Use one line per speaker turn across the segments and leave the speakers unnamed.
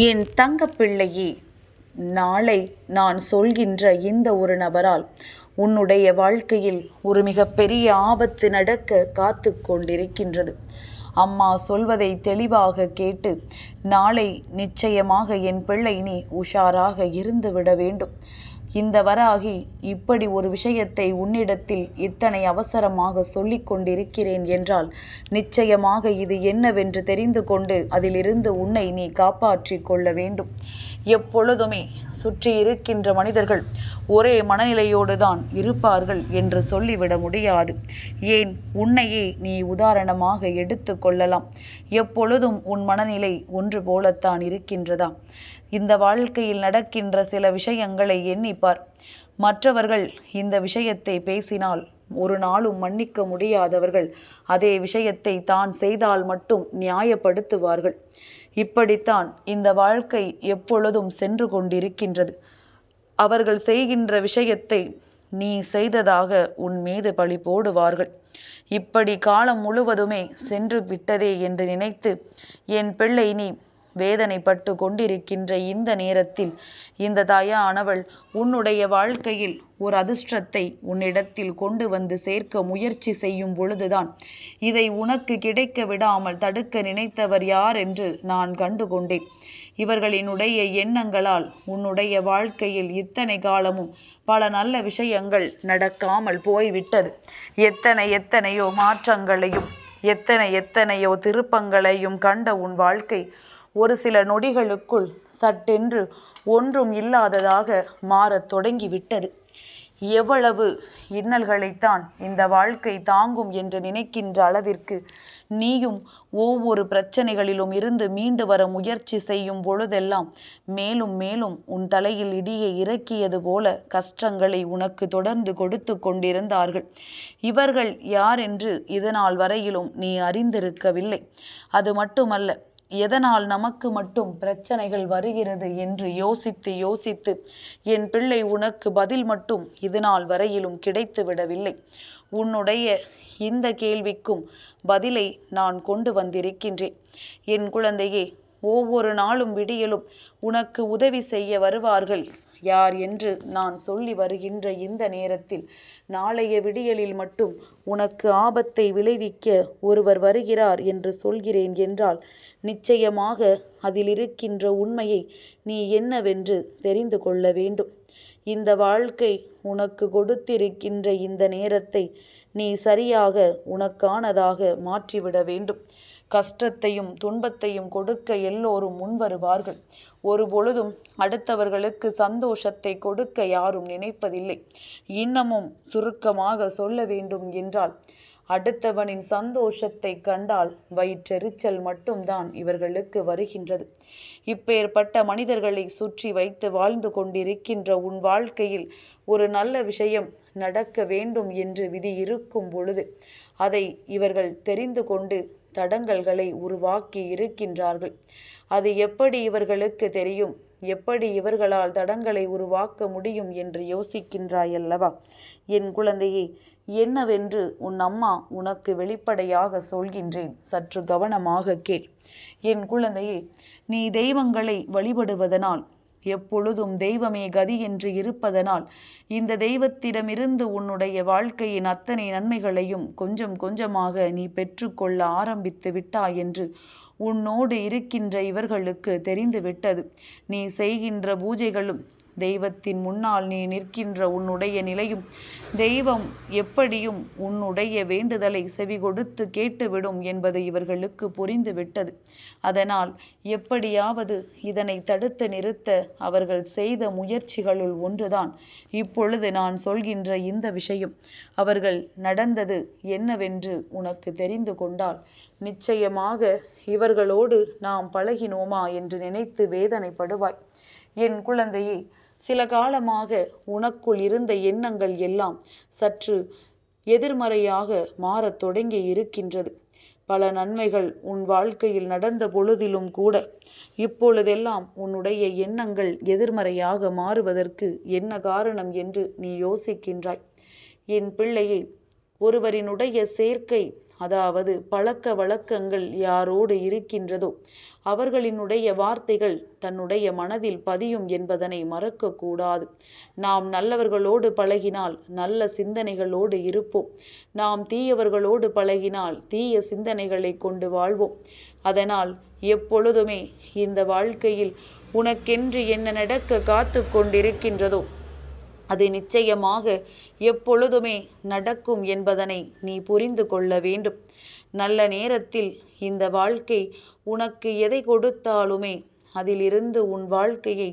என் தங்கப்பிள்ளையே நாளை நான் சொல்கின்ற இந்த ஒரு நபரால் உன்னுடைய வாழ்க்கையில் ஒரு மிகப்பெரிய ஆபத்து நடக்க காத்து கொண்டிருக்கின்றது. அம்மா சொல்வதை தெளிவாக கேட்டு நாளை நிச்சயமாக என் பிள்ளை நீ உஷாராக இருந்துவிட வேண்டும். இந்த வராகி இப்படி ஒரு விஷயத்தை உன்னிடத்தில் இத்தனை அவசரமாக சொல்லிக் கொண்டிருக்கிறேன் என்றால் நிச்சயமாக இது என்னவென்று தெரிந்து கொண்டு அதிலிருந்து உன்னை நீ காப்பாற்றிக் கொள்ள வேண்டும். எப்பொழுதுமே சுற்றி இருக்கின்ற மனிதர்கள் ஒரே மனநிலையோடு தான் இருப்பார்கள் என்று சொல்லிவிட முடியாது. ஏன்? உன்னையே நீ உதாரணமாக எடுத்து கொள்ளலாம். எப்பொழுதும் உன் மனநிலை ஒன்று போலத்தான் இருக்கின்றதா? இந்த வாழ்க்கையில் நடக்கின்ற சில விஷயங்களை எண்ணிப்பார். மற்றவர்கள் இந்த விஷயத்தை பேசினால் ஒரு நாளும் மன்னிக்க முடியாதவர்கள் அதே விஷயத்தை தான் செய்தால் மட்டும் நியாயப்படுத்துவார்கள். இப்படித்தான் இந்த வாழ்க்கை எப்பொழுதும் சென்று கொண்டிருக்கின்றது. அவர்கள் செய்கின்ற விஷயத்தை நீ செய்ததாக உன் மீது பழி போடுவார்கள். இப்படி காலம் முழுவதுமே சென்று விட்டதே என்று நினைத்து என் பிள்ளை நீ வேதனைப்பட்டு கொண்டிருக்கின்ற இந்த நேரத்தில் இந்த தாயானவள் உன்னுடைய வாழ்க்கையில் ஒரு அதிர்ஷ்டத்தை உன்னிடத்தில் கொண்டு வந்து சேர்க்க முயற்சி செய்யும் பொழுதுதான் இதை உனக்கு கிடைக்க விடாமல் தடுக்க நினைத்தவர் யார் என்று நான் கண்டுகொண்டேன் இவர்களினுடைய எண்ணங்களால் உன்னுடைய வாழ்க்கையில் இத்தனை காலமும் பல நல்ல விஷயங்கள் நடக்காமல் போய்விட்டது. எத்தனை எத்தனையோ மாற்றங்களையும் எத்தனை எத்தனையோ திருப்பங்களையும் கண்ட உன் வாழ்க்கை ஒரு சில நொடிகளுக்குள் சட்டென்று ஒன்றும் இல்லாததாக மாறத் தொடங்கிவிட்டது. எவ்வளவு இன்னல்களைத்தான் இந்த வாழ்க்கை தாங்கும் என்று நினைக்கின்ற அளவிற்கு நீயும் ஒவ்வொரு பிரச்சனைகளிலும் இருந்து மீண்டு வர முயற்சி செய்யும் பொழுதெல்லாம் மேலும் மேலும் உன் தலையில் இடியை இறக்கியது போல கஷ்டங்களை உனக்கு தொடர்ந்து கொடுத்து கொண்டிருந்தார்கள். இவர்கள் யார் என்று இதனால் வரையிலும் நீ அறிந்திருக்கவில்லை. அது மட்டுமல்ல எதனால் நமக்கு மட்டும் பிரச்சனைகள் வருகிறது என்று யோசித்து யோசித்து என் பிள்ளை உனக்கு பதில் மட்டும் இதுநாள் வரையிலும் கிடைத்து விடவில்லை. உன்னுடைய இந்த கேள்விக்கும் பதிலை நான் கொண்டு வந்திருக்கின்றேன். என் குழந்தையே ஒவ்வொரு நாளும் விடியலும் உனக்கு உதவி செய்ய வருவார்கள். யார் என்று நான் சொல்லி வருகின்ற இந்த நேரத்தில் நாளைய விடியலில் மட்டும் உனக்கு ஆபத்தை விளைவிக்க ஒருவர் வருகிறார் என்று சொல்கிறேன் என்றால் நிச்சயமாக அதில் இருக்கின்ற உண்மையை நீ என்னவென்று தெரிந்து கொள்ள வேண்டும். இந்த வாழ்க்கை உனக்கு கொடுத்திருக்கின்ற இந்த நேரத்தை நீ சரியாக உனக்கானதாக மாற்றிவிட வேண்டும். கஷ்டத்தையும் துன்பத்தையும் கொடுக்க எல்லோரும் முன்வருவார்கள். ஒரு பொழுதும் அடுத்தவர்களுக்கு சந்தோஷத்தை கொடுக்க யாரும் நினைப்பதில்லை. இன்னமும் சுருக்கமாக சொல்ல வேண்டும் என்றால் அடுத்தவனின் சந்தோஷத்தை கண்டால் வயிற்றெரிச்சல் மட்டும்தான் இவர்களுக்கு வருகின்றது. இப்பேற்பட்ட மனிதர்களை சுற்றி வைத்து வாழ்ந்து கொண்டிருக்கின்ற உன் வாழ்க்கையில் ஒரு நல்ல விஷயம் நடக்க வேண்டும் என்று விதி இருக்கும் பொழுது அதை இவர்கள் தெரிந்து கொண்டு தடங்கல்களை உருவாக்கி இருக்கின்றார்கள். அது எப்படி இவர்களுக்கு தெரியும்? எப்படி இவர்களால் தடங்களை உருவாக்க முடியும் என்று யோசிக்கின்றாயல்லவா? என் குழந்தையே என்னவென்று உன் அம்மா உனக்கு வெளிப்படையாக சொல்கின்றேன். சற்று கவனமாக கேள். என் குழந்தையே நீ தெய்வங்களை வழிபடுவதனால் எப்பொழுதும் தெய்வமே கதி என்று இருப்பதனால் இந்த தெய்வத்திடமிருந்து உன்னுடைய வாழ்க்கையின் அத்தனை நன்மைகளையும் கொஞ்சம் கொஞ்சமாக நீ பெற்றுக்கொள்ள ஆரம்பித்து விட்டாய் என்று உன்னோடு இருக்கின்ற இவர்களுக்கு தெரிந்துவிட்டது. நீ செய்கின்ற பூஜைகளும் தெய்வத்தின் முன்னால் நீ நிற்கின்ற உன்னுடைய நிலையும் தெய்வம் எப்படியும் உன்னுடைய வேண்டுதலை செவி கொடுத்து கேட்டுவிடும் என்பது இவர்களுக்கு புரிந்துவிட்டது. அதனால் எப்படியாவது இதனை தடுத்து நிறுத்த அவர்கள் செய்த முயற்சிகளுள் ஒன்றுதான். இப்பொழுது நான் சொல்கின்ற இந்த விஷயம் அவர்கள் நடந்தது என்னவென்று உனக்கு தெரிந்து கொண்டால் நிச்சயமாக இவர்களோடு நாம் பழகினோமா என்று நினைத்து வேதனைப்படுவாய். என் குழந்தையே சில காலமாக உனக்குள் இருந்த எண்ணங்கள் எல்லாம் சற்று எதிர்மறையாக மாறத் தொடங்கி இருக்கின்றது. பல நன்மைகள் உன் வாழ்க்கையில் நடந்த பொழுதிலும் கூட இப்பொழுதெல்லாம் உன்னுடைய எண்ணங்கள் எதிர்மறையாக மாறுவதற்கு என்ன காரணம் என்று நீ யோசிக்கின்றாய். என் பிள்ளையை ஒருவரினுடைய சேர்க்கை அதாவது பழக்க வழக்கங்கள் யாரோடு இருக்கின்றதோ அவர்களினுடைய வார்த்தைகள் தன்னுடைய மனதில் பதியும் என்பதனை மறக்கக்கூடாது. நாம் நல்லவர்களோடு பழகினால் நல்ல சிந்தனைகளோடு இருப்போம். நாம் தீயவர்களோடு பழகினால் தீய சிந்தனைகளை கொண்டு வாழ்வோம். அதனால் எப்பொழுதுமே இந்த வாழ்க்கையில் உனக்கென்று என்ன நடக்க காத்து கொண்டிருக்கின்றதோ அது நிச்சயமாக எப்பொழுதுமே நடக்கும் என்பதனை நீ புரிந்து கொள்ள வேண்டும். நல்ல நேரத்தில் இந்த வாழ்க்கை உனக்கு எதை கொடுத்தாலுமே அதிலிருந்து உன் வாழ்க்கையை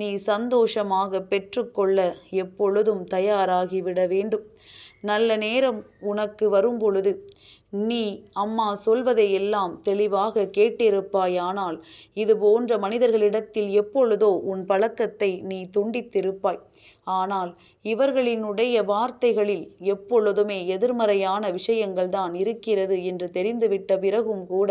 நீ சந்தோஷமாக பெற்றுக்கொள்ள எப்பொழுதும் தயாராகிவிட வேண்டும். நல்ல நேரம் உனக்கு வரும் பொழுது நீ அம்மா சொல்வதை எல்லாம் தெளிவாக கேட்டிருப்பாயானால் இது போன்ற மனிதர்களிடத்தில் எப்பொழுதோ உன் பழக்கத்தை நீ துண்டித்திருப்பாய். ஆனால் இவர்களினுடைய வார்த்தைகளில் எப்பொழுதுமே எதிர்மறையான விஷயங்கள் தான் இருக்கிறது என்று தெரிந்துவிட்ட பிறகும் கூட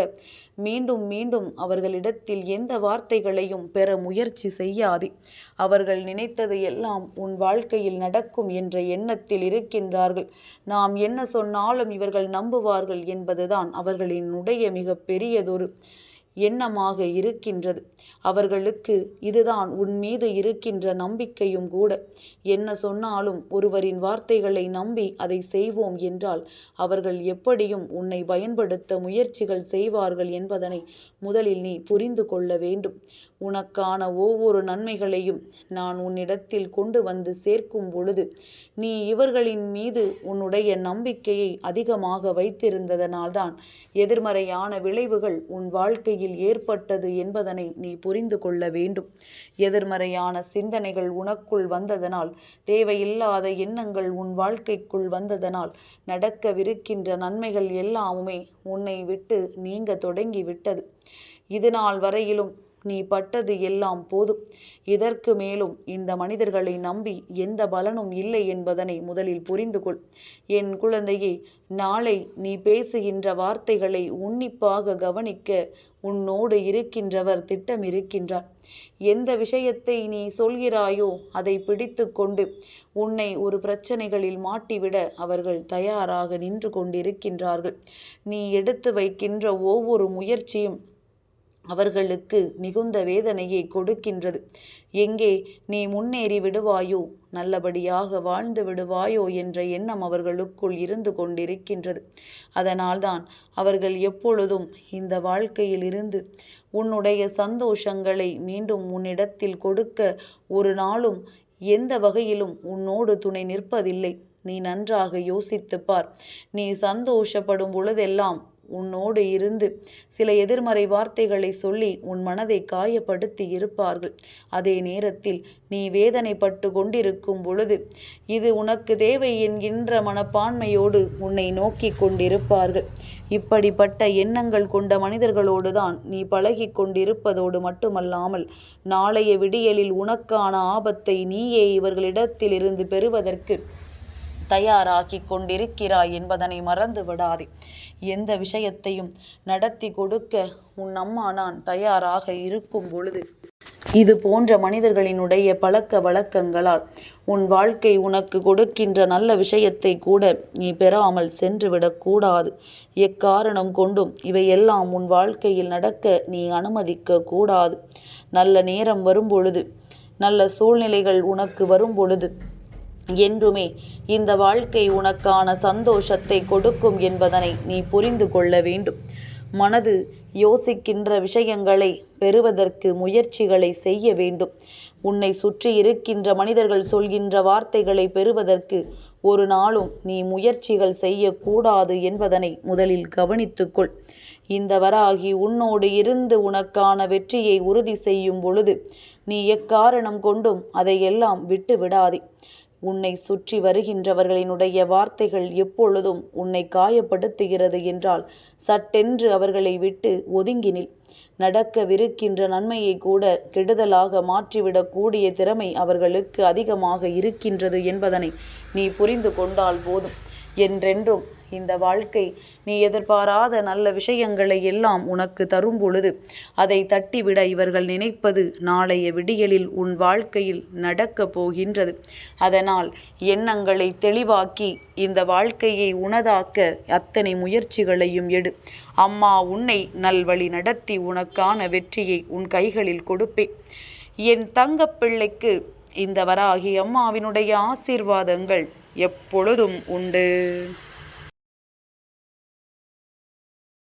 மீண்டும் மீண்டும் அவர்களிடத்தில் எந்த வார்த்தைகளையும் பெற முயற்சி செய்யாதே. அவர்கள் நினைத்தது எல்லாம் உன் வாழ்க்கையில் நடக்கும் என்ற எண்ணத்தில் இருக்கின்றார்கள். நாம் என்ன சொன்னாலும் இவர்கள் நம்புவார்கள் என்பதுதான் அவர்களினுடைய மிக பெரியதொரு எண்ணமாக இருக்கின்றது. அவர்களுக்கு இதுதான் உன் மீது இருக்கின்ற நம்பிக்கையும் கூட. என்ன சொன்னாலும் ஒருவரின் வார்த்தைகளை நம்பி அதை செய்வோம் என்றால் அவர்கள் எப்படியும் உன்னை பயன்படுத்த முயற்சிகள் செய்வார்கள் என்பதனை முதலில் நீ புரிந்து கொள்ள வேண்டும். உனக்கான ஒவ்வொரு நன்மைகளையும் நான் உன்னிடத்தில் கொண்டு வந்து சேர்க்கும் பொழுது நீ இவர்களின் மீது உன்னுடைய நம்பிக்கையை அதிகமாக வைத்திருந்ததனால்தான் எதிர்மறையான விளைவுகள் உன் வாழ்க்கையில் ஏற்பட்டது என்பதனை நீ புரிந்து கொள்ள வேண்டும். எதிர்மறையான சிந்தனைகள் உனக்குள் வந்ததனால் தேவையில்லாத எண்ணங்கள் உன் வாழ்க்கைக்குள் வந்ததனால் நடக்கவிருக்கின்ற நன்மைகள் எல்லாமுமே உன்னை விட்டு நீங்க தொடங்கி விட்டது. இது நாள் வரையிலும் நீ பட்டது எல்லாம் போதும். இதற்கு மேலும் இந்த மனிதர்களை நம்பி எந்த பலனும் இல்லை என்பதனை முதலில் புரிந்து கொள். என் குழந்தையே நாளை நீ பேசுகின்ற வார்த்தைகளை உன்னிப்பாக கவனிக்க உன்னோடு இருக்கின்றவர் திட்டம் இருக்கின்றார் எந்த விஷயத்தை நீ சொல்கிறாயோ அதை பிடித்து கொண்டு உன்னை ஒரு பிரச்சனைகளில் மாட்டிவிட அவர்கள் தயாராக நின்று கொண்டிருக்கின்றார்கள். நீ எடுத்து வைக்கின்ற ஒவ்வொரு முயற்சியும் அவர்களுக்கு மிகுந்த வேதனையை கொடுக்கின்றது. எங்கே நீ முன்னேறி விடுவாயோ நல்லபடியாக வாழ்ந்து விடுவாயோ என்ற எண்ணம் அவர்களுக்குள் இருந்து கொண்டிருக்கின்றது. அதனால்தான் அவர்கள் எப்பொழுதும் இந்த வாழ்க்கையில் இருந்து உன்னுடைய சந்தோஷங்களை மீண்டும் உன்னிடத்தில் கொடுக்க ஒரு நாளும் எந்த வகையிலும் உன்னோடு துணை நிற்பதில்லை. நீ நன்றாக யோசித்துப்பார் நீ சந்தோஷப்படும் பொழுதெல்லாம் உன்னோடு இருந்து சில எதிர்மறை வார்த்தைகளை சொல்லி உன் மனதை காயப்படுத்தி இருப்பார்கள். அதே நேரத்தில் நீ வேதனைப்பட்டு கொண்டிருக்கும் பொழுது இது உனக்கு தேவை என்கின்ற மனப்பான்மையோடு உன்னை நோக்கி கொண்டிருப்பார்கள். இப்படிப்பட்ட எண்ணங்கள் கொண்ட மனிதர்களோடு தான் நீ பழகி கொண்டிருப்பதோடு மட்டுமல்லாமல் நாளைய விடியலில் உனக்கான ஆபத்தை நீயே இவர்களிடத்திலிருந்து பெறுவதற்கு தயாராகி கொண்டிருக்கிறாய் என்பதனை மறந்து விடாதே எந்த விஷயத்தையும் நடத்தி கொடுக்க உன் அம்மா நான் தயாராக இருக்கும் பொழுது இது போன்ற மனிதர்களினுடைய பழக்க வழக்கங்களால் உன் வாழ்க்கை உனக்கு கொடுக்கின்ற நல்ல விஷயத்தை கூட நீ பெறாமல் சென்றுவிடக்கூடாது எக்காரணம் கொண்டும் இவையெல்லாம் உன் வாழ்க்கையில் நடக்க நீ அனுமதிக்க கூடாது. நல்ல நேரம் வரும் பொழுது நல்ல சூழ்நிலைகள் உனக்கு வரும் பொழுது என்றுமே. இந்த வாழ்க்கை உனக்கான சந்தோஷத்தை கொடுக்கும் என்பதனை நீ புரிந்து கொள்ள வேண்டும். மனது யோசிக்கின்ற விஷயங்களை பெறுவதற்கு முயற்சிகளை செய்ய வேண்டும். உன்னை சுற்றி இருக்கின்ற மனிதர்கள் சொல்கின்ற வார்த்தைகளை பெறுவதற்கு ஒரு நாளும் நீ முயற்சிகள் செய்யக்கூடாது என்பதனை முதலில் கவனித்துக்கொள். இந்த வராகி உன்னோடு இருந்து உனக்கான வெற்றியை உறுதி செய்யும் பொழுது நீ எக்காரணம் கொண்டும் அதையெல்லாம் விட்டு விடாதே உன்னை சுற்றி வருகின்றவர்களினுடைய வார்த்தைகள் எப்பொழுதும் உன்னை காயப்படுத்துகிறது என்றால் சட்டென்று அவர்களை விட்டு ஒதுங்கினில். நடக்கவிருக்கின்ற நன்மையை கூட கெடுதலாக மாற்றிவிடக்கூடிய திறமை அவர்களுக்கு அதிகமாக இருக்கின்றது என்பதனை நீ புரிந்து கொண்டால் போதும். என்றென்றும் இந்த வாழ்க்கை நீ எதிர்பாராத நல்ல விஷயங்களை எல்லாம் உனக்கு தரும் பொழுது அதை தட்டிவிட இவர்கள் நினைப்பது நாளைய விடியலில் உன் வாழ்க்கையில் நடக்கப் போகின்றது. அதனால் எண்ணங்களை தெளிவாக்கி இந்த வாழ்க்கையை உனதாக்க அத்தனை முயற்சிகளையும் எடு. அம்மா உன்னை நல்வழி நடத்தி உனக்கான வெற்றியை உன் கைகளில் கொடுப்பேன் என் தங்கப்பிள்ளைக்கு இந்த வராகி அம்மாவினுடைய ஆசீர்வாதங்கள் எப்பொழுதும் உண்டு.